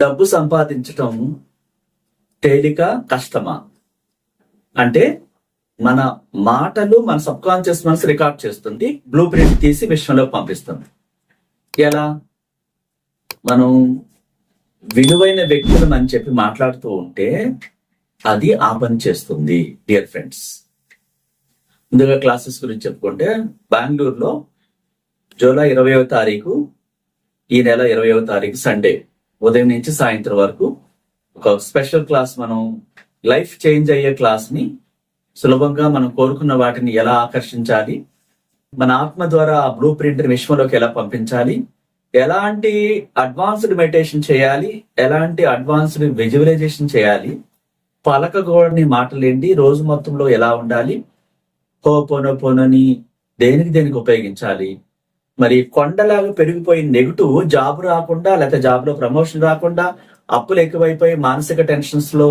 డబ్బు సంపాదించటం తేలిక కష్టమా? అంటే మన మాటలు మన సబ్ కాన్షియస్ మనసు రికార్డ్ చేస్తుంది బ్లూ ప్రింట్ తీసి విశ్వంలోకి పంపిస్తుంది. ఎలా? మనం విలువైన వ్యక్తులను అని చెప్పి మాట్లాడుతూ ఉంటే అది ఆ పని చేస్తుంది డియర్ ఫ్రెండ్స్ ముందుగా క్లాసెస్ గురించి చెప్పుకుంటే బెంగళూరులో జూలై ఇరవయో తారీఖు ఈ నెల ఇరవయో తారీఖు సండే. ఉదయం నుంచి సాయంత్రం వరకు ఒక స్పెషల్ క్లాస్ మనం లైఫ్ చేంజ్ అయ్యే క్లాస్ని సులభంగా మనం కోరుకున్న వాటిని ఎలా ఆకర్షించాలి మన ఆత్మ ద్వారా ఆ బ్లూ ప్రింట్ విశ్వంలోకి ఎలా పంపించాలి ఎలాంటి అడ్వాన్స్డ్ మెడిటేషన్ చేయాలి ఎలాంటి అడ్వాన్స్డ్ విజువలైజేషన్ చేయాలి పలకగోడని మాటలేంటి రోజు మొత్తంలో ఎలా ఉండాలి హో పోనో దేనికి దేనికి ఉపయోగించాలి మరి కొండలాగా పెరిగిపోయిన నెగిటివ్ జాబ్ రాకుండా లేకపోతే జాబ్లో ప్రమోషన్ రాకుండా అప్పులు ఎక్కువైపోయి మానసిక టెన్షన్స్లో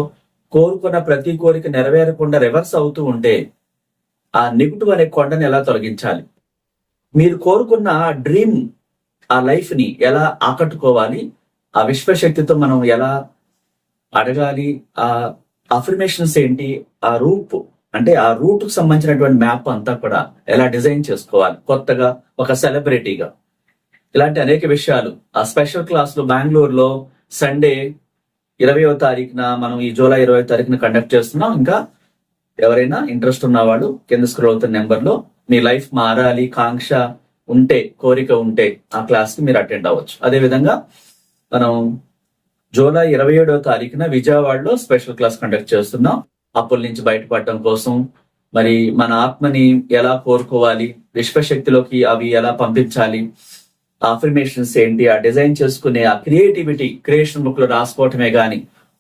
కోరుకున్న ప్రతి కోరిక నెరవేరకుండా రివర్స్ అవుతూ ఉంటే ఆ నెగిటివ్ అనే కొండని ఎలా తొలగించాలి? మీరు కోరుకున్న డ్రీమ్ ఆ లైఫ్ని ఎలా ఆకట్టుకోవాలి? ఆ విశ్వశక్తితో మనం ఎలా అడగాలి? ఆ అఫర్మేషన్స్ ఏంటి? ఆ రూప్ అంటే ఆ రూట్కు సంబంధించినటువంటి మ్యాప్ అంతా కూడా ఎలా డిజైన్ చేసుకోవాలి? కొత్తగా ఒక సెలబ్రిటీగా ఇలాంటి అనేక విషయాలు. ఆ స్పెషల్ క్లాసులు బెంగళూరులో సండే ఇరవయో తారీఖున మనం ఈ జూలై ఇరవై తారీఖున కండక్ట్ చేస్తున్నాం. ఇంకా ఎవరైనా ఇంట్రెస్ట్ ఉన్నవాళ్ళు కింద స్క్రోల్ అవుతున్న నెంబర్లో మీ లైఫ్ మారాలి కాంక్ష ఉంటే కోరిక ఉంటే ఆ క్లాస్కి మీరు అటెండ్ అవ్వచ్చు. అదే విధంగా మనం జూలై ఇరవై ఏడవ తారీఖున విజయవాడలో స్పెషల్ క్లాస్ కండక్ట్ చేస్తున్నాం. అప్పుల నుంచి బయటపడటం కోసం మరి మన ఆత్మని ఎలా కోరుకోవాలి విశ్వశక్తిలోకి అవి ఎలా పంపించాలి అఫర్మేషన్స్ ఏంటి ఆ డిజైన్ చేసుకునే ఆ క్రియేటివిటీ క్రియేషన్ బుక్లో రాసుకోవటమే కానీ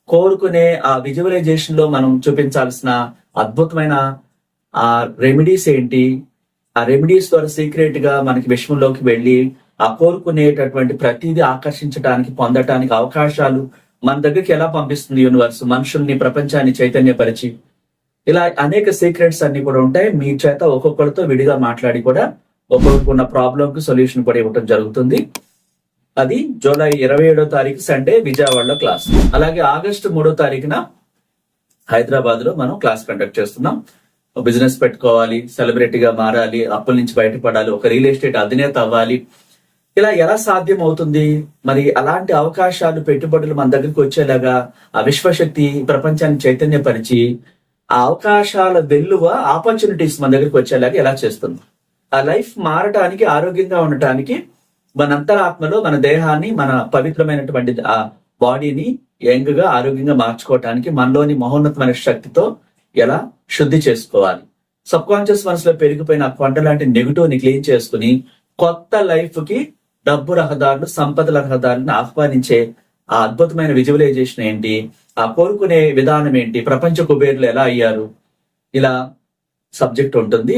కోరుకునే ఆ విజువలైజేషన్లో మనం చూపించాల్సిన అద్భుతమైన ఆ రెమెడీస్ ఏంటి ఆ రెమెడీస్ ద్వారా సీక్రెట్గా మనకి విశ్వంలోకి వెళ్ళి ఆ కోరుకునేటటువంటి ప్రతిదీ ఆకర్షించడానికి పొందటానికి అవకాశాలు మన దగ్గరికి ఎలా పంపిస్తుంది యూనివర్స్ మనుషుల్ని ప్రపంచాన్ని చైతన్యపరిచి. ఇలా అనేక సీక్రెట్స్ అన్ని కూడా ఉంటాయి. మీ చేత ఒక్కొక్కరితో విడిగా మాట్లాడి కూడా ఒక్కొక్కరున్న ఉన్న ప్రాబ్లం కి సొల్యూషన్ కూడా ఇవ్వటం జరుగుతుంది. అది జూలై ఇరవై ఏడో తారీఖు సండే విజయవాడలో క్లాస్ అలాగే ఆగస్టు మూడో తారీఖున హైదరాబాద్లో మనం క్లాస్ కండక్ట్ చేస్తున్నాం. బిజినెస్ పెట్టుకోవాలి సెలబ్రిటీగా మారాలి అప్పుల నుంచి బయటపడాలి ఒక రియల్ ఎస్టేట్ అధినేత అవ్వాలి ఇలా ఎలా సాధ్యం అవుతుంది మరి అలాంటి అవకాశాలు పెట్టుబడులు మన దగ్గరికి వచ్చేలాగా ఆ విశ్వశక్తి ప్రపంచాన్ని చైతన్యపరిచి ఆ అవకాశాల వెల్లువ ఆపర్చునిటీస్ మన దగ్గరికి వచ్చేలాగా ఎలా చేస్తుంది? ఆ లైఫ్ మారటానికి ఆరోగ్యంగా ఉండటానికి మన అంతరాత్మలో మన దేహాన్ని మన పవిత్రమైనటువంటి ఆ బాడీని యంగ్గా ఆరోగ్యంగా మార్చుకోవటానికి మనలోని మహోన్నతమైన శక్తితో ఎలా శుద్ధి చేసుకోవాలి? సబ్ కాన్షియస్ మనసులో పెరిగిపోయిన ఆ కొండ లాంటి నెగిటివ్ని క్లీన్ చేసుకుని కొత్త లైఫ్కి డబ్బు రహదారులు సంపదల రహదారులను ఆహ్వానించే ఆ అద్భుతమైన విజువలైజేషన్ ఏంటి? ఆ కోరుకునే విధానం ఏంటి? ప్రపంచ కుబేర్లు ఎలా అయ్యారు? ఇలా సబ్జెక్ట్ ఉంటుంది.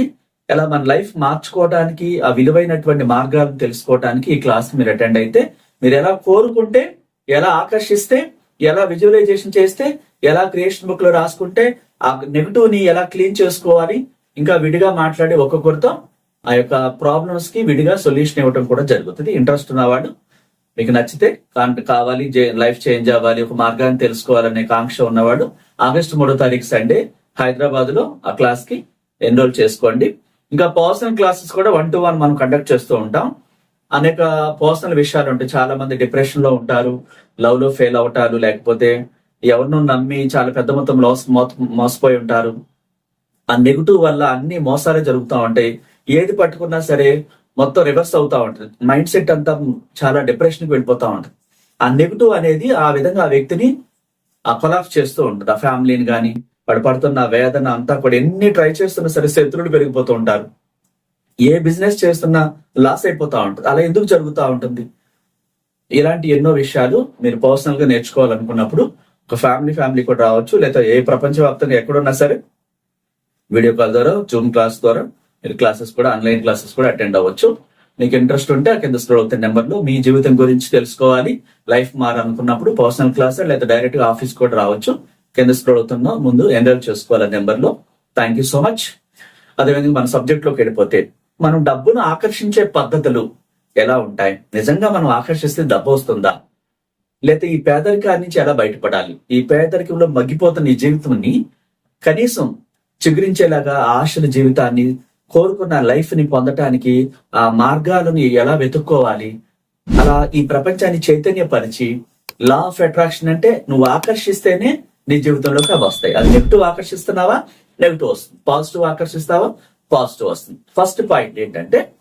ఎలా మన లైఫ్ మార్చుకోవడానికి ఆ విలువైనటువంటి మార్గాలను తెలుసుకోవడానికి ఈ క్లాస్ మీరు అటెండ్ అయితే మీరు ఎలా కోరుకుంటే ఎలా ఆకర్షిస్తే ఎలా విజువలైజేషన్ చేస్తే ఎలా క్రియేషన్ బుక్లో రాసుకుంటే ఆ నెగిటివ్ని ఎలా క్లీన్ చేసుకోవాలి? ఇంకా విడిగా మాట్లాడి ఒక్కొక్కరితో ఆ యొక్క ప్రాబ్లమ్స్కి విడిగా సొల్యూషన్ ఇవ్వడం కూడా జరుగుతుంది. ఇంట్రెస్ట్ ఉన్నవాడు మీకు నచ్చితే కావాలి లైఫ్ చేంజ్ అవ్వాలి ఒక మార్గాన్ని తెలుసుకోవాలనే కాంక్ష ఉన్నవాడు ఆగస్టు మూడో తారీఖు సండే హైదరాబాద్లో ఆ క్లాస్కి ఎన్రోల్ చేసుకోండి. ఇంకా పర్సనల్ క్లాసెస్ కూడా వన్ టు వన్ మనం కండక్ట్ చేస్తూ ఉంటాం. అనేక పర్సనల్ విషయాలు ఉంటాయి. చాలా మంది డిప్రెషన్లో ఉంటారు లవ్లో ఫెయిల్ అవటాలు లేకపోతే ఎవరినో నమ్మి చాలా పెద్ద మొత్తం లాస్ మోసపోయి ఉంటారు. ఆ నెగిటివ్ వల్ల అన్ని మోసాలే జరుగుతూ ఉంటాయి. ఏది పట్టుకున్నా సరే మొత్తం రివర్స్ అవుతా ఉంటుంది. మైండ్ సెట్ అంతా చాలా డిప్రెషన్కి వెళ్ళిపోతా ఉంటుంది. ఆ నెగిటివ్ అనేది ఆ విధంగా ఆ వ్యక్తిని ఆ కొలాప్స్ చేస్తూ ఉంటుంది. ఆ ఫ్యామిలీని కానీ వాడు పడుతున్న వేదన అంతా కూడా ఎన్ని ట్రై చేస్తున్నా సరే శత్రువులు పెరిగిపోతూ ఉంటారు. ఏ బిజినెస్ చేస్తున్నా లాస్ అయిపోతా ఉంటుంది. అలా ఎందుకు జరుగుతూ ఉంటుంది? ఇలాంటి ఎన్నో విషయాలు మీరు పర్సనల్గా నేర్చుకోవాలనుకున్నప్పుడు ఒక ఫ్యామిలీ ఫ్యామిలీ కూడా రావచ్చు. లేదా ఏ ప్రపంచవ్యాప్తంగా ఎక్కడున్నా సరే వీడియో కాల్ ద్వారా జూమ్ క్లాస్ ద్వారా మీరు క్లాసెస్ కూడా ఆన్లైన్ క్లాసెస్ కూడా అటెండ్ అవ్వచ్చు. మీకు ఇంట్రెస్ట్ ఉంటే ఆ కింద స్క్రోల్ అవుతున్న నెంబర్లో మీ జీవితం గురించి తెలుసుకోవాలి. లైఫ్ మారాలనుకున్నప్పుడు పర్సనల్ క్లాస్ లేదా డైరెక్ట్గా ఆఫీస్ కూడా రావచ్చు. కింద స్క్రోల్ అవుతున్న ముందు ఎన్రోల్ చేసుకోవాలి ఆ థ్యాంక్ యూ సో మచ్ అదేవిధంగా మన సబ్జెక్ట్లోకి వెళ్ళిపోతే మనం డబ్బును ఆకర్షించే పద్ధతులు ఎలా ఉంటాయి? నిజంగా మనం ఆకర్షిస్తే డబ్బు వస్తుందా? లేకపోతే ఈ పేదరికాన్ని నుంచి ఎలా బయటపడాలి? ఈ పేదరికంలో మగ్గిపోతున్న ఈ జీవితాన్ని కనీసం చిగురించేలాగా ఆశల జీవితాన్ని కోరుకున్న లైఫ్ని పొందటానికి ఆ మార్గాలను ఎలా వెతుక్కోవాలి? అలా ఈ ప్రపంచాన్ని చైతన్యపరిచి లా ఆఫ్ అట్రాక్షన్ అంటే నువ్వు ఆకర్షిస్తేనే నీ జీవితంలోకి అవి వస్తాయి. అది నెగిటివ్ ఆకర్షిస్తున్నావా? నెగిటివ్ వస్తుంది. పాజిటివ్ ఆకర్షిస్తావా? పాజిటివ్ వస్తుంది. ఫస్ట్ పాయింట్ ఏంటంటే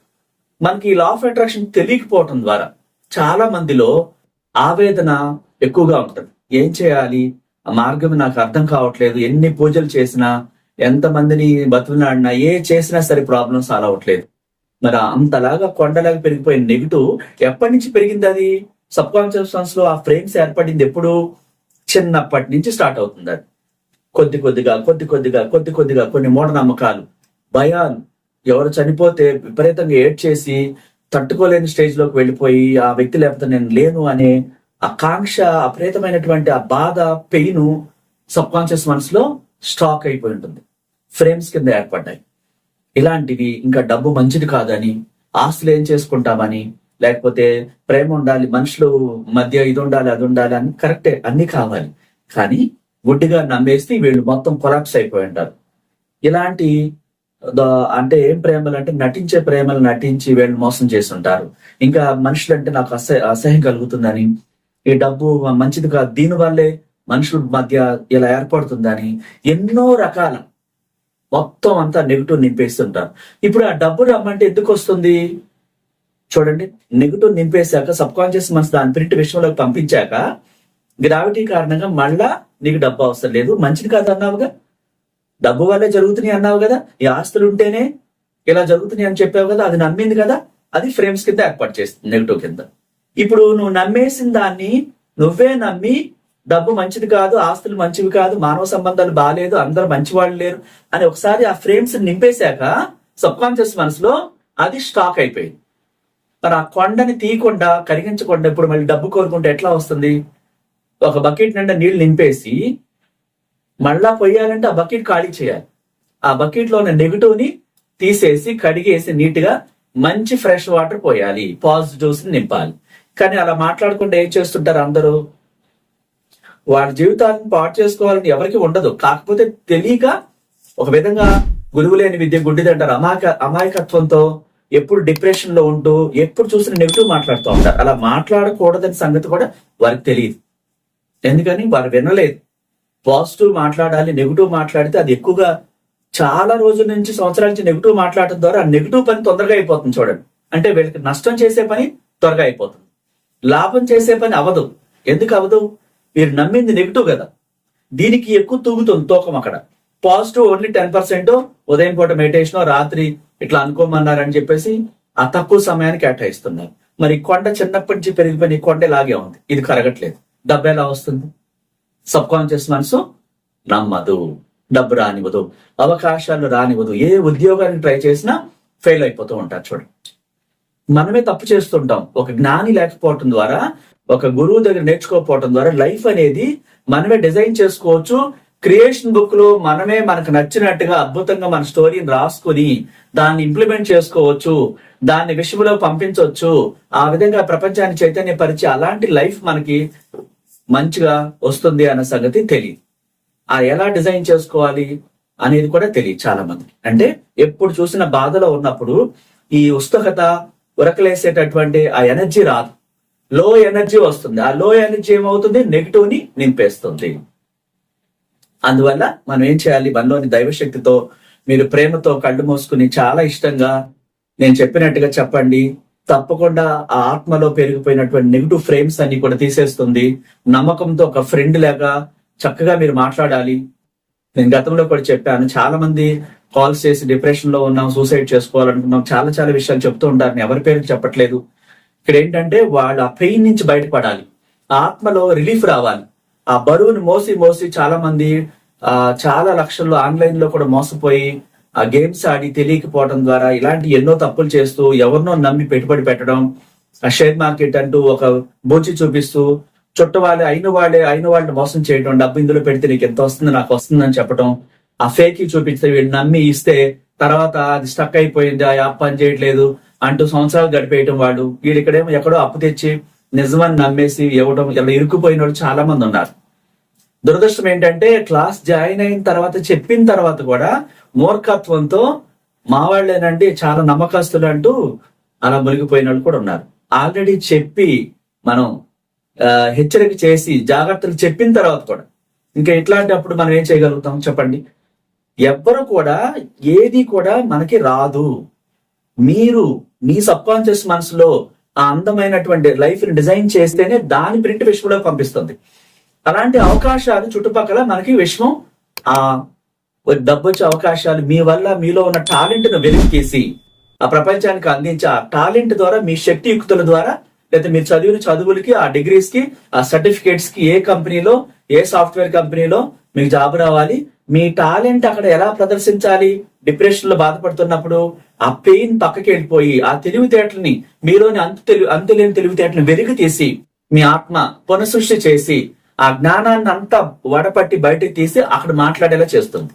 మనకి ఈ లా ఆఫ్ అట్రాక్షన్ తెలియకపోవటం ద్వారా చాలా మందిలో ఆవేదన ఎక్కువగా ఉంటుంది. ఏం చేయాలి? ఆ మార్గం నాకు అర్థం కావట్లేదు. ఎన్ని పూజలు చేసినా ఎంతమందిని మందిని ఏ చేసినా సరే ప్రాబ్లం సాల్వ్ అవ్వట్లేదు. మరి అంతలాగా కొండలాగా పెరిగిపోయిన నెగిటివ్ ఎప్పటి నుంచి పెరిగింది అది? సబ్ కాన్షియస్లో ఆ ఫ్రేమ్స్ ఏర్పడింది ఎప్పుడు? చిన్నప్పటి నుంచి స్టార్ట్ అవుతుంది అది. కొద్ది కొద్దిగా కొద్ది కొద్దిగా కొద్ది కొద్దిగా కొన్ని మూఢనమ్మకాలు భయాలు ఎవరు చనిపోతే విపరీతంగా ఏడ్ చేసి తట్టుకోలేని స్టేజ్లోకి వెళ్ళిపోయి ఆ వ్యక్తి లేకపోతే నేను లేను అనే ఆకాంక్ష అపరేతమైనటువంటి ఆ బాధ పెయిన్ సబ్ కాన్షియస్ మనసులో స్టాక్ అయిపోయి ఉంటుంది. ఫ్రేమ్స్ కింద ఏర్పడ్డాయి. ఇలాంటివి ఇంకా డబ్బు మంచిది కాదని ఆస్తులు ఏం చేసుకుంటామని లేకపోతే ప్రేమ ఉండాలి మనుషులు మధ్య ఇది ఉండాలి అది ఉండాలి అని కరెక్టే అన్ని కావాలి. కానీ గుడ్డిగా నమ్మేస్తే వీళ్ళు మొత్తం కొలాప్స్ అయిపోయి ఉంటారు. ఇలాంటి అంటే ఏం ప్రేమలు అంటే నటించే ప్రేమలు నటించి వీళ్ళు మోసం చేస్తుంటారు. ఇంకా మనుషులు అంటే నాకు అసహ్య అసహ్యం కలుగుతుందని ఈ డబ్బు మంచిది కాదు దీని వల్లే మనుషుల మధ్య ఇలా ఏర్పడుతుందని ఎన్నో రకాల మొత్తం అంతా నెగిటివ్ నింపేస్తుంటారు. ఇప్పుడు ఆ డబ్బు రమ్మంటే ఎందుకు వస్తుంది? చూడండి నెగిటివ్ నింపేశాక సబ్ కాన్షియస్ మనసు దాని ప్రింట్ విషయంలోకి పంపించాక గ్రావిటీ కారణంగా మళ్ళా నీకు డబ్బు అవసరం లేదు. మంచిది కాదు అన్నావుగా? డబ్బు వల్లే జరుగుతున్నాయి అన్నావు కదా? ఈ ఆస్తులు ఉంటేనే ఇలా జరుగుతున్నాయి అని చెప్పావు కదా? అది నమ్మింది కదా? అది ఫ్రేమ్స్ కింద ఏర్పాటు చేస్తుంది నెగిటివ్ కింద. ఇప్పుడు నువ్వు నమ్మేసిన దాన్ని నువ్వే నమ్మి డబ్బు మంచిది కాదు ఆస్తులు మంచివి కాదు మానవ సంబంధాలు బాగాలేదు అందరు మంచివాళ్ళు లేరు అని ఒకసారి ఆ ఫ్రేమ్స్ నింపేశాక సబ్ కాన్షియస్ మనసులో అది స్టాక్ అయిపోయింది. మరి ఆ కొండని తీయకుండా కరిగించకుండా ఇప్పుడు మళ్ళీ డబ్బు కోరుకుంటే ఎట్లా వస్తుంది? ఒక బకెట్ నిండా నీళ్ళు నింపేసి మళ్ళా పొయ్యాలంటే ఆ బకెట్ ఖాళీ చేయాలి. ఆ బకెట్లో ఉన్న నెగిటివ్ని తీసేసి కడిగేసి నీట్గా మంచి ఫ్రెష్ వాటర్ పోయాలి. పాజిటివ్స్ నింపాలి. కానీ అలా మాట్లాడకుండా ఏం చేస్తుంటారు అందరూ? వాళ్ళ జీవితాలను పాటు చేసుకోవాలని ఎవరికి ఉండదు. కాకపోతే తెలియక ఒక విధంగా గురువు లేని విద్య గుడ్డిదంటారు అమాయక అమాయకత్వంతో ఎప్పుడు డిప్రెషన్లో ఉంటూ ఎప్పుడు చూసిన నెగిటివ్ మాట్లాడుతూ ఉంటారు. అలా మాట్లాడకూడదని సంగతి కూడా వారికి తెలియదు. ఎందుకని? వారు వినలేదు. పాజిటివ్ మాట్లాడాలి నెగిటివ్ మాట్లాడితే అది ఎక్కువగా చాలా రోజుల నుంచి సంవత్సరాల నుంచి నెగిటివ్ మాట్లాడటం ద్వారా ఆ నెగిటివ్ పని తొందరగా అయిపోతుంది చూడండి. అంటే వీళ్ళకి నష్టం చేసే పని త్వరగా అయిపోతుంది. లాభం చేసే పని అవదు. ఎందుకు అవదు? మీరు నమ్మింది నెగిటివ్ కదా. దీనికి ఎక్కువ తూగుతుంది తూకం అక్కడ. పాజిటివ్ ఓన్లీ టెన్ పర్సెంట్ ఉదయం పూట మెడిటేషన్ రాత్రి ఇట్లా అనుకోమన్నారని చెప్పేసి ఆ తక్కువ సమయానికి కేటాయిస్తున్నారు. మరి కొండ చిన్నప్పటి నుంచి పెరిగిపోయిన ఈ కొండ ఇలాగే ఉంది. ఇది కరగట్లేదు. డబ్బు ఎలా వస్తుంది? సబ్ కాన్షియస్ మనసు నమ్మదు. డబ్బు రానివ్వదు. అవకాశాలు రానివ్వదు. ఏ ఉద్యోగానికి ట్రై చేసినా ఫెయిల్ అయిపోతూ ఉంటారు చూడండి మనమే తప్పు చేస్తుంటాం. ఒక జ్ఞాని లేకపోవటం ద్వారా ఒక గురువు దగ్గర నేర్చుకోకపోవటం ద్వారా లైఫ్ అనేది మనమే డిజైన్ చేసుకోవచ్చు. క్రియేషన్ బుక్లో మనమే మనకు నచ్చినట్టుగా అద్భుతంగా మన స్టోరీని రాసుకుని దాన్ని ఇంప్లిమెంట్ చేసుకోవచ్చు. దాన్ని విషయంలో పంపించవచ్చు. ఆ విధంగా ప్రపంచాన్ని చైతన్యపరిచి అలాంటి లైఫ్ మనకి మంచిగా వస్తుంది అన్న సంగతి తెలియదు. ఆ ఎలా డిజైన్ చేసుకోవాలి అనేది కూడా తెలియదు చాలా మంది అంటే ఎప్పుడు చూసిన బాధలో ఉన్నప్పుడు ఈ ఉత్సుకత ఉరకలేసేటటువంటి ఆ ఎనర్జీ రాదు. లో ఎనర్జీ వస్తుంది. ఆ లో ఎనర్జీ ఏమవుతుంది? నెగిటివ్ని నింపేస్తుంది. అందువల్ల మనం ఏం చేయాలి? మనలోని దైవశక్తితో మీరు ప్రేమతో కళ్ళు మూసుకుని చాలా ఇష్టంగా నేను చెప్పినట్టుగా చెప్పండి. తప్పకుండా ఆ ఆత్మలో పెరిగిపోయినటువంటి నెగిటివ్ ఫ్రేమ్స్ అన్ని కూడా తీసేస్తుంది. నమ్మకంతో ఒక ఫ్రెండ్ లేక చక్కగా మీరు మాట్లాడాలి. నేను గతంలో కూడా చెప్పాను చాలా మంది కాల్స్ చేసి డిప్రెషన్లో ఉన్నాం సూసైడ్ చేసుకోవాలనుకున్నాం చాలా చాలా విషయాలు చెప్తూ ఉంటారు. ఎవరి పేరు చెప్పట్లేదు. ఇక్కడ ఏంటంటే వాళ్ళు ఆ పెయిన్ నుంచి బయటపడాలి. ఆ ఆత్మలో రిలీఫ్ రావాలి. ఆ బరువుని మోసి మోసి చాలా మంది ఆ చాలా లక్షల్లో ఆన్లైన్లో కూడా మోసపోయి ఆ గేమ్స్ ఆడి తెలియకపోవడం ద్వారా ఇలాంటి ఎన్నో తప్పులు చేస్తూ ఎవరినో నమ్మి పెట్టుబడి పెట్టడం ఆ షేర్ మార్కెట్ అంటూ ఒక బూచి చూపిస్తూ చుట్ట వాళ్ళే అయిన వాళ్ళే అయిన వాళ్ళని మోసం చేయడం డబ్బు ఇందులో పెడితే నీకు ఎంత వస్తుంది నాకు వస్తుందని చెప్పడం ఆ ఫేక్ చూపిస్తే వీళ్ళు నమ్మి ఇస్తే తర్వాత అది స్టక్ అయిపోయింది ఆ యాప్ పని చేయట్లేదు అంటూ సంవత్సరాలు గడిపేయటం వాళ్ళు వీళ్ళు ఇక్కడేమో ఎక్కడో అప్పు తెచ్చి నిజమని నమ్మేసి ఇవ్వడం ఇలా ఇరుక్కుపోయిన వాళ్ళు చాలా మంది ఉన్నారు. దురదృష్టం ఏంటంటే క్లాస్ జాయిన్ అయిన తర్వాత చెప్పిన తర్వాత కూడా మూర్ఖత్వంతో మా వాళ్ళేనండి చాలా నమ్మకస్తులు అంటూ అలా మునిగిపోయిన వాళ్ళు కూడా ఉన్నారు. ఆల్రెడీ చెప్పి మనం హెచ్చరిక చేసి జాగ్రత్తలు చెప్పిన తర్వాత కూడా. ఇంకా ఇట్లాంటప్పుడు మనం ఏం చేయగలుగుతాం చెప్పండి? ఎవ్వరు కూడా ఏది కూడా మనకి రాదు. మీరు మీ సబ్ కాన్షియస్ మనసులో ఆ అందమైనటువంటి లైఫ్ని డిజైన్ చేస్తేనే దాని ప్రింట్ విశ్వంలో పంపిస్తుంది. అలాంటి అవకాశాలు చుట్టుపక్కల మనకి విశ్వం ఆ డబ్బు వచ్చే అవకాశాలు మీ వల్ల మీలో ఉన్న టాలెంట్ను వెలికి ఆ ప్రపంచానికి అందించే ఆ టాలెంట్ ద్వారా మీ శక్తియుక్తుల ద్వారా లేదా మీరు చదివిన చదువులకి ఆ డిగ్రీస్కి ఆ సర్టిఫికేట్స్కి ఏ కంపెనీలో ఏ సాఫ్ట్వేర్ కంపెనీలో మీకు జాబ్ రావాలి. మీ టాలెంట్ అక్కడ ఎలా ప్రదర్శించాలి? డిప్రెషన్లో బాధపడుతున్నప్పుడు ఆ పెయిన్ పక్కకి వెళ్ళిపోయి ఆ తెలివితేటలని మీలోని అంతు తెలివి అంతులేని తెలివితేటలను వెలికి తీసి మీ ఆత్మ పునఃసృష్టి చేసి ఆ జ్ఞానాన్ని అంతా వడపట్టి బయటకు తీసి అక్కడ మాట్లాడేలా చేస్తుంది.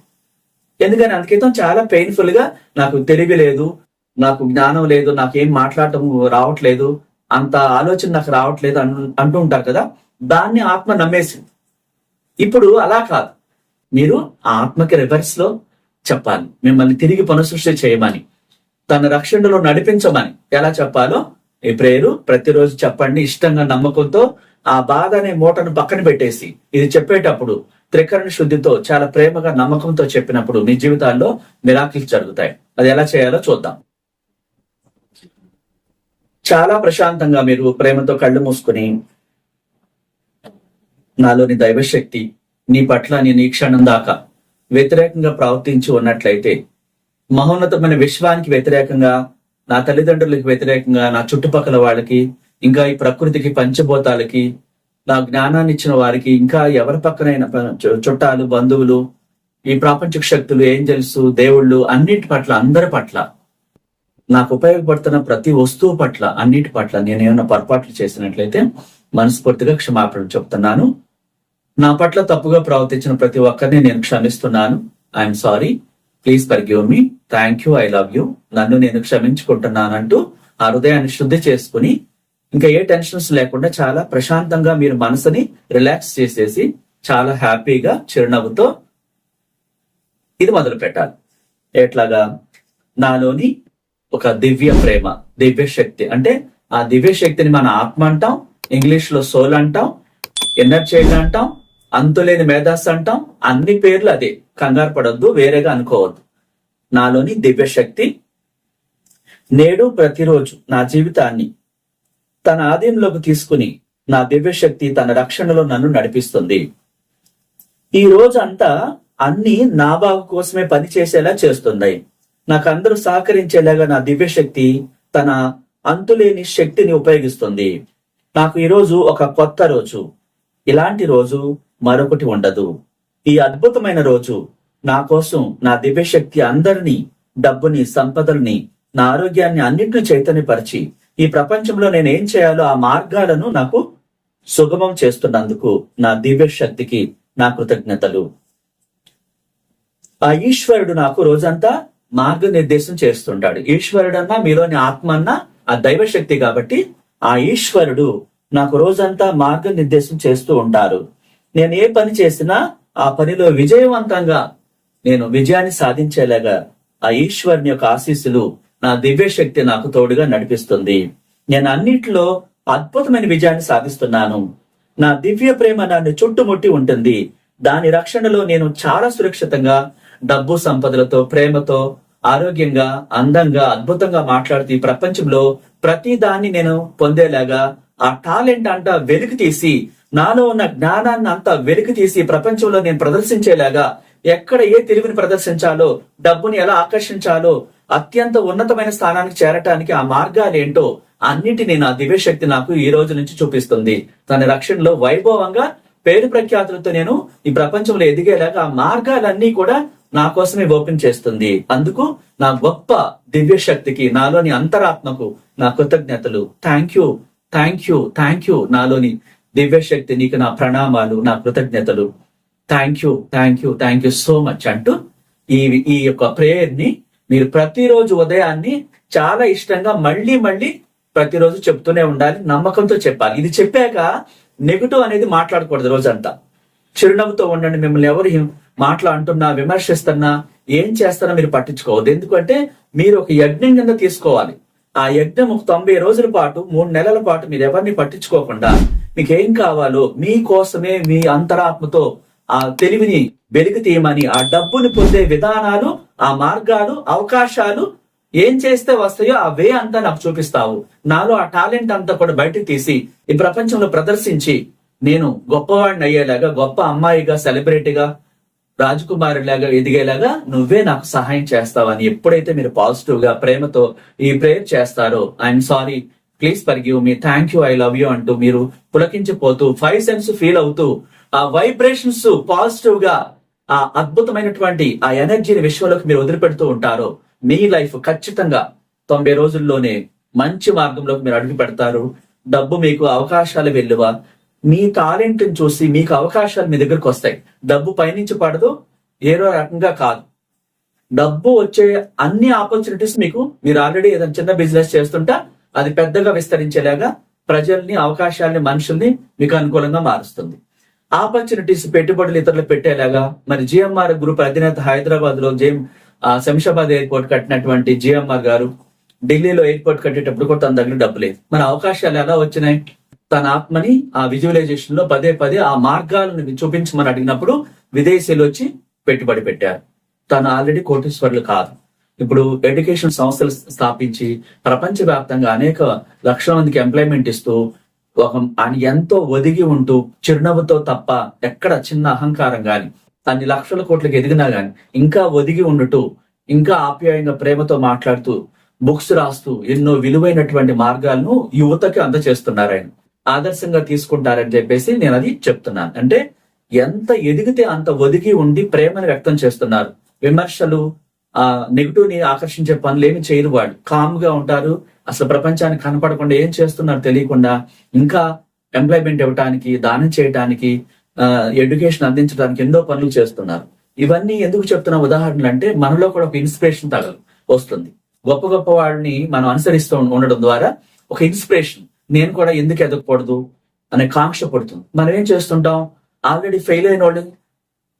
ఎందుకని? అందుకేతం చాలా పెయిన్ఫుల్గా నాకు తెలివి లేదు నాకు జ్ఞానం లేదు నాకు ఏం మాట్లాడటం రావట్లేదు అంత ఆలోచన నాకు రావట్లేదు అన్- అంటూ ఉంటారు కదా? దాన్ని ఆత్మ నమ్మేసింది. ఇప్పుడు అలా కాదు. మీరు ఆ ఆత్మకి రివర్స్లో చెప్పాలి. మిమ్మల్ని తిరిగి పునఃసృష్టి చేయమని. తన రక్షణలో నడిపించమని. ఎలా చెప్పాలో ఈ ప్రేయరు ప్రతిరోజు చెప్పండి ఇష్టంగా నమ్మకంతో ఆ బాధ అనే మూటను పక్కన పెట్టేసి. ఇది చెప్పేటప్పుడు త్రికరణ శుద్ధితో చాలా ప్రేమగా నమ్మకంతో చెప్పినప్పుడు మీ జీవితాల్లో మిరాకిల్స్ జరుగుతాయి. అది ఎలా చేయాలో చూద్దాం. చాలా ప్రశాంతంగా మీరు ప్రేమతో కళ్ళు మూసుకుని నాలోని దైవశక్తి నీ పట్ల నేను ఈ క్షణం దాకా వ్యతిరేకంగా ప్రవర్తించి ఉన్నట్లయితే మహోన్నతమైన విశ్వానికి వ్యతిరేకంగా నా తల్లిదండ్రులకి వ్యతిరేకంగా నా చుట్టుపక్కల వాళ్ళకి ఇంకా ఈ ప్రకృతికి పంచభూతాలకి నా జ్ఞానాన్ని ఇచ్చిన వారికి ఇంకా ఎవరి పక్కనైనా చుట్టాలు బంధువులు ఈ ప్రాపంచిక శక్తులు ఏంజల్స్ దేవుళ్ళు అన్నిటి పట్ల అందరి పట్ల నాకు ఉపయోగపడుతున్న ప్రతి వస్తువు పట్ల అన్నిటి పట్ల నేను ఏమైనా పొరపాట్లు చేసినట్లయితే మనస్ఫూర్తిగా క్షమాపణ చెప్తున్నాను. నా పట్ల తప్పుగా ప్రవర్తించిన ప్రతి ఒక్కరిని నేను క్షమిస్తున్నాను. I'm sorry please give me thank you I love you నన్ను నేను క్షమించుకుంటున్నానంటూ ఆ హృదయాన్ని శుద్ధి చేసుకుని ఇంకా ఏ టెన్షన్స్ లేకుండా చాలా ప్రశాంతంగా మీరు మనసుని రిలాక్స్ చేసేసి చాలా హ్యాపీగా చిరునవ్వుతో ఇది మొదలు పెట్టాలి ఎట్లాగా? నాలోని ఒక దివ్య ప్రేమ దివ్య శక్తి. అంటే ఆ దివ్య శక్తిని మన ఆత్మ అంటాం ఇంగ్లీష్లో సోల్ అంటాం ఎనర్జీ అంటాం అంతులేని మేధాస్ అంటాం. అన్ని పేర్లు అదే. కంగారు పడొద్దు వేరేగా అనుకోవద్దు. నాలోని దివ్య శక్తి నేడు ప్రతిరోజు నా జీవితాన్ని తన ఆధీనంలోకి తీసుకుని నా దివ్య శక్తి తన రక్షణలో నన్ను నడిపిస్తుంది. ఈ రోజు అంతా అన్ని నా బాగు కోసమే పని చేసేలా చేస్తున్నాయి. నాకు అందరూ సహకరించేలాగా నా దివ్య శక్తి తన అంతులేని శక్తిని ఉపయోగిస్తుంది. నాకు ఈరోజు ఒక కొత్త రోజు. ఇలాంటి రోజు మరొకటి ఉండదు. ఈ అద్భుతమైన రోజు నా కోసం నా దివ్యశక్తి అందరినీ డబ్బుని సంపదల్ని నా ఆరోగ్యాన్ని అన్నింటినీ చైతన్యపరిచి ఈ ప్రపంచంలో నేను ఏం చేయాలో ఆ మార్గాలను నాకు సుగమం చేస్తున్నందుకు నా దివ్య శక్తికి నా కృతజ్ఞతలు. ఆ ఈశ్వరుడు నాకు రోజంతా మార్గనిర్దేశం చేస్తుంటాడు. ఈశ్వరుడన్నా మీలోని ఆత్మ అన్నా ఆ దైవశక్తి కాబట్టి ఆ ఈశ్వరుడు నాకు రోజంతా మార్గనిర్దేశం చేస్తూ ఉంటారు. నేను ఏ పని చేసినా ఆ పనిలో విజయవంతంగా నేను విజయాన్ని సాధించేలాగా ఆ ఈశ్వరుని యొక్క ఆశీస్సులు నా దివ్య శక్తి నాకు తోడుగా నడిపిస్తుంది. నేను అన్నిట్లో అద్భుతమైన విజయాన్ని సాధిస్తున్నాను. నా దివ్య ప్రేమ నన్ను చుట్టుముట్టి ఉంటుంది. దాని రక్షణలో నేను చాలా సురక్షితంగా డబ్బు సంపదలతో ప్రేమతో ఆరోగ్యంగా అందంగా అద్భుతంగా మాట్లాడుతూ ఈ ప్రపంచంలో ప్రతి దాన్ని నేను పొందేలాగా ఆ టాలెంట్ అంట వెలికి తీసి నాలో ఉన్న జ్ఞానాన్ని అంతా వెలికి తీసి ప్రపంచంలో నేను ప్రదర్శించేలాగా ఎక్కడ ఏ తెలివిని ప్రదర్శించాలో డబ్బుని ఎలా ఆకర్షించాలో అత్యంత ఉన్నతమైన స్థానానికి చేరటానికి ఆ మార్గాలు ఏంటో అన్నిటినీ నా దివ్యశక్తి నాకు ఈ రోజు నుంచి చూపిస్తుంది. తన రక్షణలో వైభవంగా పేరు ప్రఖ్యాతులతో నేను ఈ ప్రపంచంలో ఎదిగేలాగా ఆ మార్గాలన్నీ కూడా నా కోసమే ఓపెన్ చేస్తుంది. అందుకు నా గొప్ప దివ్య శక్తికి నాలోని అంతరాత్మకు నా కృతజ్ఞతలు. Thank you thank you thank you నాలోని దివ్యశక్తి నీకు నా ప్రణామాలు నా కృతజ్ఞతలు. Thank you thank you thank you so much అంటూ ఈ ఈ యొక్క ప్రేయర్ని మీరు ప్రతిరోజు ఉదయాన్ని చాలా ఇష్టంగా మళ్ళీ మళ్ళీ ప్రతిరోజు చెప్తూనే ఉండాలి నమ్మకంతో చెప్పాలి. ఇది చెప్పాక నెగిటివ్ అనేది మాట్లాడకూడదు రోజంతా. చిరునవ్వుతో ఉండండి మిమ్మల్ని ఎవరు మాట్లాడుతున్నా విమర్శిస్తున్నా ఏం చేస్తున్నా మీరు పట్టించుకోవద్దు. ఎందుకంటే మీరు ఒక యజ్ఞం కింద తీసుకోవాలి. ఆ యజ్ఞం ఒక తొంభై రోజుల పాటు మూడు నెలల పాటు మీరు ఎవరిని పట్టించుకోకుండా మీకేం కావాలో కావాలో మీకోసమే మీ అంతరాత్మతో ఆ తెలివిని వెలికి తీయమని ఆ డబ్బుని పొందే విధానాలు ఆ మార్గాలు అవకాశాలు ఏం చేస్తే వస్తాయో అవే అంతా నాకు చూపిస్తావు. నాలో ఆ టాలెంట్ అంతా కూడా బయటకు తీసి ఈ ప్రపంచంలో ప్రదర్శించి నేను గొప్పవాడిని అయ్యేలాగా గొప్ప అమ్మాయిగా సెలబ్రిటీగా రాజకుమారులాగా ఎదిగేలాగా నువ్వే నాకు సహాయం చేస్తావని ఎప్పుడైతే మీరు పాజిటివ్గా ప్రేమతో ఈ ప్రేయర్ చేస్తారో I'm sorry please forgive me thank you I love you అంటూ మీరు పులకించిపోతూ ఫైవ్ సెన్స్ ఫీల్ అవుతూ ఆ వైబ్రేషన్స్ పాజిటివ్గా ఆ అద్భుతమైనటువంటి ఆ ఎనర్జీని విశ్వంలోకి మీరు వదిలిపెడుతూ ఉంటారో మీ లైఫ్ ఖచ్చితంగా తొంభై రోజుల్లోనే మంచి మార్గంలోకి మీరు అడుగు పెడతారు. డబ్బు మీకు అవకాశాలు వెల్లువ మీ టాలెంట్ చూసి మీకు అవకాశాలు మీ దగ్గరకు వస్తాయి. డబ్బు పైనుంచి పడదు ఏదో రకంగా కాదు. డబ్బు వచ్చే అన్ని ఆపర్చునిటీస్ మీకు మీరు ఆల్రెడీ ఏదైనా చిన్న బిజినెస్ చేస్తుంటా అది పెద్దగా విస్తరించేలాగా ప్రజల్ని అవకాశాలని మనుషుల్ని మీకు అనుకూలంగా మారుస్తుంది. ఆపర్చునిటీస్ పెట్టుబడులు ఇతరులు పెట్టేలాగా మరి జిఎంఆర్ గ్రూప్ అధినేత హైదరాబాద్లో జేమ్ శంషాబాద్ ఎయిర్పోర్ట్ కట్టినటువంటి జిఎంఆర్ గారు ఢిల్లీలో ఎయిర్పోర్ట్ కట్టేటప్పుడు కూడా తన దగ్గర డబ్బు లేదు. మన అవకాశాలు ఎలా వచ్చినాయి? తన ఆత్మని ఆ విజువలైజేషన్లో పదే పదే ఆ మార్గాలను చూపించమని అడిగినప్పుడు విదేశీయులు వచ్చి పెట్టుబడి పెట్టారు. తను ఆల్రెడీ కోటీశ్వరులు కాదు. ఇప్పుడు ఎడ్యుకేషన్ సంస్థలు స్థాపించి ప్రపంచవ్యాప్తంగా అనేక లక్షల మందికి ఎంప్లాయ్మెంట్ ఇస్తూ ఒక ఆయన ఎంతో ఒదిగి ఉంటూ చిరునవ్వుతో తప్ప ఎక్కడ చిన్న అహంకారం గాని అన్ని లక్షల కోట్లకు ఎదిగినా గాని ఇంకా ఒదిగి ఉండుతూ ఇంకా ఆప్యాయంగా ప్రేమతో మాట్లాడుతూ బుక్స్ రాస్తూ ఎన్నో విలువైనటువంటి మార్గాలను యువతకి అందజేస్తున్నారు ఆయన. ఆదర్శంగా తీసుకుంటారని చెప్పేసి నేను అది చెప్తున్నాను. అంటే ఎంత ఎదిగితే అంత ఒదిగి ఉండి ప్రేమను వ్యక్తం చేస్తున్నారు. విమర్శలు ఆ నెగిటివ్ని ఆకర్షించే పనులు ఏమి చేయరు వాళ్ళు. కామ్గా ఉంటారు. అసలు ప్రపంచానికి కనపడకుండా ఏం చేస్తున్నారు తెలియకుండా ఇంకా ఎంప్లాయ్మెంట్ ఇవ్వటానికి దానం చేయడానికి ఎడ్యుకేషన్ అందించడానికి ఎన్నో పనులు చేస్తున్నారు. ఇవన్నీ ఎందుకు చెప్తున్న ఉదాహరణలు అంటే మనలో కూడా ఒక ఇన్స్పిరేషన్ తగ వస్తుంది. గొప్ప గొప్ప వాళ్ళని మనం అనుసరిస్తూ ఉండడం ద్వారా ఒక ఇన్స్పిరేషన్ నేను కూడా ఎందుకు ఎదగకూడదు అనే కాంక్ష పడుతుంది. మనం ఏం చేస్తుంటాం? ఆల్రెడీ ఫెయిల్ అయిన వాళ్ళని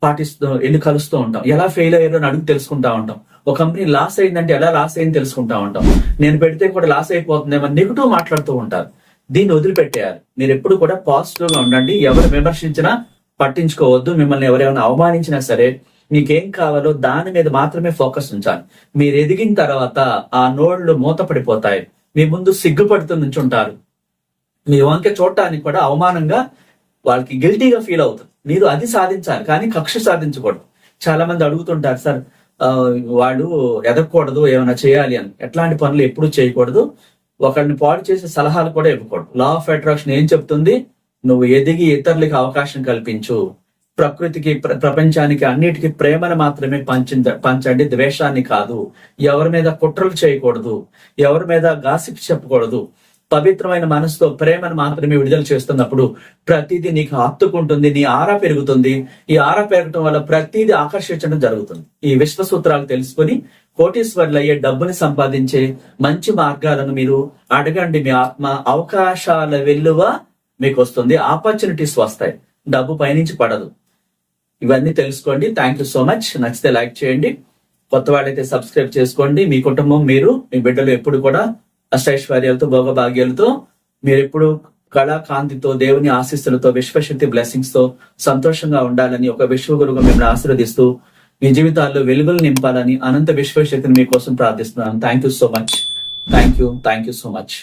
పాటిస్తూ వెళ్ళి కలుస్తూ ఉంటాం. ఎలా ఫెయిల్ అయ్యారో అని అడుగు తెలుసుకుంటా ఉంటాం. ఒక కంపెనీ లాస్ అయిందంటే ఎలా లాస్ అయింది తెలుసుకుంటా ఉంటాం. నేను పెడితే కూడా లాస్ అయిపోతుందేమో నెగిటివ్ మాట్లాడుతూ ఉంటారు. దీన్ని వదిలిపెట్టేయాలి. మీరు ఎప్పుడు కూడా పాజిటివ్గా ఉండండి. ఎవరు విమర్శించినా పట్టించుకోవద్దు. మిమ్మల్ని ఎవరైనా అవమానించినా సరే మీకేం కావాలో దాని మీద మాత్రమే ఫోకస్ ఉంచాలి. మీరు ఎదిగిన తర్వాత ఆ నోళ్ళు మూత పడిపోతాయి మీ ముందు సిగ్గుపడుతూ నుంచుంటారు. మీ వంక చూడటానికి కూడా అవమానంగా వాళ్ళకి గిల్టీగా ఫీల్ అవుతుంది మీరు అది సాధించాలి కానీ కక్ష సాధించకూడదు. చాలా మంది అడుగుతుంటారు సార్ ఆ, వాళ్ళు ఎదగకూడదు ఏమైనా చేయాలి అని. ఎట్లాంటి పనులు ఎప్పుడు చేయకూడదు. ఒకరిని పాడు చేసే సలహాలు కూడా ఇవ్వకూడదు. లా ఆఫ్ అట్రాక్షన్ ఏం చెప్తుంది? నువ్వు ఎదిగి ఇతరులకి అవకాశం కల్పించు. ప్రకృతికి ప్ర- ప్రపంచానికి అన్నిటికీ ప్రేమను మాత్రమే పంచింద పంచండి. ద్వేషాన్ని కాదు. ఎవరి మీద కుట్రలు చేయకూడదు. ఎవరి మీద గాసిప్ చెప్పకూడదు. పవిత్రమైన మనసుతో ప్రేమను మాత్రమే విడుదల చేస్తున్నప్పుడు ప్రతిదీ నీకు హత్తుకుంటుంది నీ ఆరా పెరుగుతుంది. ఈ ఆరా పెరగటం వల్ల ప్రతిదీ ఆకర్షించడం జరుగుతుంది. ఈ విశ్వ సూత్రాలు తెలుసుకొని కోటీశ్వర్లు అయ్యే డబ్బుని సంపాదించే మంచి మార్గాలను మీరు అడగండి. మీ ఆత్మ అవకాశాల వెల్లువ మీకు వస్తుంది ఆపర్చునిటీస్ వస్తాయి. డబ్బు పైనుంచి పడదు. ఇవన్నీ తెలుసుకోండి. థ్యాంక్ యూ సో మచ్ నచ్చితే లైక్ చేయండి. కొత్త వాళ్ళైతే సబ్స్క్రైబ్ చేసుకోండి. మీ కుటుంబం మీరు మీ బిడ్డలు ఎప్పుడు కూడా అష్టైశ్వర్యాలతో భోగభాగ్యాలతో మీరు ఎప్పుడు కళా కాంతితో దేవుని ఆశీస్సులతో విశ్వశక్తి బ్లెస్సింగ్స్తో సంతోషంగా ఉండాలని ఒక విశ్వగురుగా మిమ్మల్ని ఆశీర్వదిస్తూ మీ జీవితాల్లో వెలుగులు నింపాలని అనంత విశ్వశక్తిని మీకోసం ప్రార్థిస్తున్నాను. Thank you so much thank you thank you so much